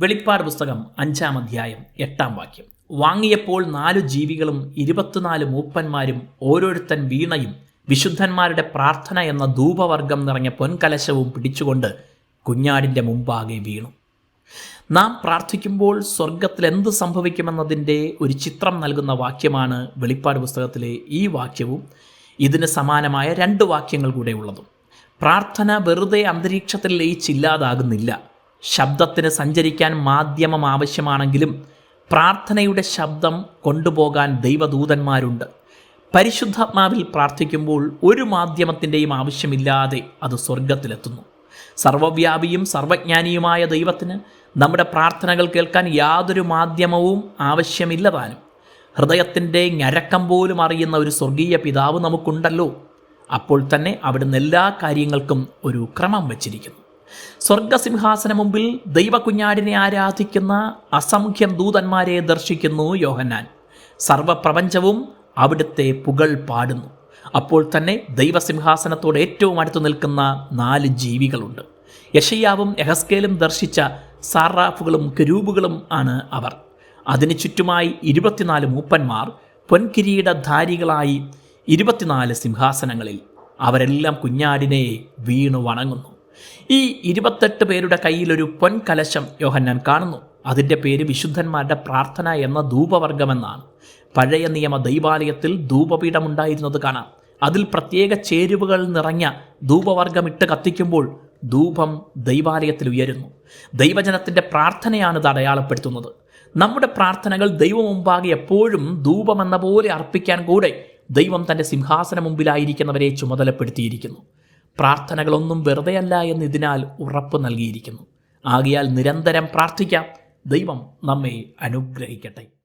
വെളിപ്പാട് പുസ്തകം അഞ്ചാം അധ്യായം എട്ടാം വാക്യം. വാങ്ങിയപ്പോൾ നാലു ജീവികളും ഇരുപത്തിനാല് മൂപ്പന്മാരും ഓരോരുത്തൻ വീണയും വിശുദ്ധന്മാരുടെ പ്രാർത്ഥന എന്ന ധൂപവർഗം നിറഞ്ഞ പൊൻകലശവും പിടിച്ചുകൊണ്ട് കുഞ്ഞാടിന്റെ മുമ്പാകെ വീണു. നാം പ്രാർത്ഥിക്കുമ്പോൾ സ്വർഗത്തിൽ എന്ത് സംഭവിക്കുമെന്നതിന്റെ ഒരു ചിത്രം നൽകുന്ന വാക്യമാണ് വെളിപ്പാട് പുസ്തകത്തിലെ ഈ വാക്യവും. ഇതിന് സമാനമായ രണ്ട് വാക്യങ്ങൾ കൂടെ ഉള്ളതും. പ്രാർത്ഥന വെറുതെ അന്തരീക്ഷത്തിൽ ലയിച്ചില്ലാതാകുന്നില്ല. ശബ്ദത്തിന് സഞ്ചരിക്കാൻ മാധ്യമം ആവശ്യമാണെങ്കിലും പ്രാർത്ഥനയുടെ ശബ്ദം കൊണ്ടുപോകാൻ ദൈവദൂതന്മാരുണ്ട്. പരിശുദ്ധാത്മാവിൽ പ്രാർത്ഥിക്കുമ്പോൾ ഒരു മാധ്യമത്തിന്റെയും ആവശ്യമില്ലാതെ അത് സ്വർഗത്തിലെത്തുന്നു സർവവ്യാപിയും സർവജ്ഞാനിയുമായ ദൈവത്തിന് നമ്മുടെ പ്രാർത്ഥനകൾ കേൾക്കാൻ യാതൊരു മാധ്യമവും ആവശ്യമില്ലതാനും ഹൃദയത്തിന്റെ ഞരക്കം പോലും അറിയുന്ന ഒരു സ്വർഗീയ പിതാവ് നമുക്കുണ്ടല്ലോ. അപ്പോൾ തന്നെ അവിടുന്ന് എല്ലാ കാര്യങ്ങൾക്കും ഒരു ക്രമം വച്ചിരിക്കുന്നു. സ്വർഗസിംഹാസന മുമ്പിൽ ദൈവകുഞ്ഞാടിനെ ആരാധിക്കുന്ന അസംഖ്യം ദൂതന്മാരെ ദർശിക്കുന്നു യോഹന്നാൻ. സർവപ്രപഞ്ചവും അവിടുത്തെ പുകൾ പാടുന്നു. അപ്പോൾ തന്നെ ദൈവസിംഹാസനത്തോട് ഏറ്റവും അടുത്തു നിൽക്കുന്ന നാല് ജീവികളുണ്ട്. യഷയ്യാവും എഹസ്കേലും ദർശിച്ച സാറാഫുകളും കരൂപുകളും ആണ് അവർ. അതിനു ചുറ്റുമായി ഇരുപത്തിനാല് മൂപ്പന്മാർ പൊൻകിരീടധാരികളായി ഇരുപത്തിനാല് സിംഹാസനങ്ങളിൽ അവരെല്ലാം കുഞ്ഞാടിനെ വീണു വണങ്ങുന്നു. ഈ ഇരുപത്തെട്ട് പേരുടെ കയ്യിലൊരു പൊൻകലശം യോഹന്നാൻ കാണുന്നു. അതിന്റെ പേര് വിശുദ്ധന്മാരുടെ പ്രാർത്ഥന എന്ന ധൂപവർഗമെന്നാണ്. പഴയ നിയമ ദൈവാലയത്തിൽ ധൂപപീഠമുണ്ടായിരുന്നത് കാണാം. അതിൽ പ്രത്യേക ചേരുവകൾ നിറഞ്ഞ ധൂപവർഗമിട്ട് കത്തിക്കുമ്പോൾ ധൂപം ദൈവാലയത്തിൽ ഉയരുന്നു. ദൈവജനത്തിന്റെ പ്രാർത്ഥനയാണ് ഇത് അടയാളപ്പെടുത്തുന്നത്. നമ്മുടെ പ്രാർത്ഥനകൾ ദൈവം മുമ്പാകെ എപ്പോഴും ധൂപമെന്ന പോലെ അർപ്പിക്കാൻ കൂടെ ദൈവം തന്റെ സിംഹാസന മുമ്പിലായിരിക്കുന്നവരെ ചുമതലപ്പെടുത്തിയിരിക്കുന്നു. പ്രാർത്ഥനകളൊന്നും വെറുതെയല്ല എന്ന് ഇതിനാൽ ഉറപ്പ് നൽകിയിരിക്കുന്നു. ആകയാൽ നിരന്തരം പ്രാർത്ഥിക്കാം. ദൈവം നമ്മെ അനുഗ്രഹിക്കട്ടെ.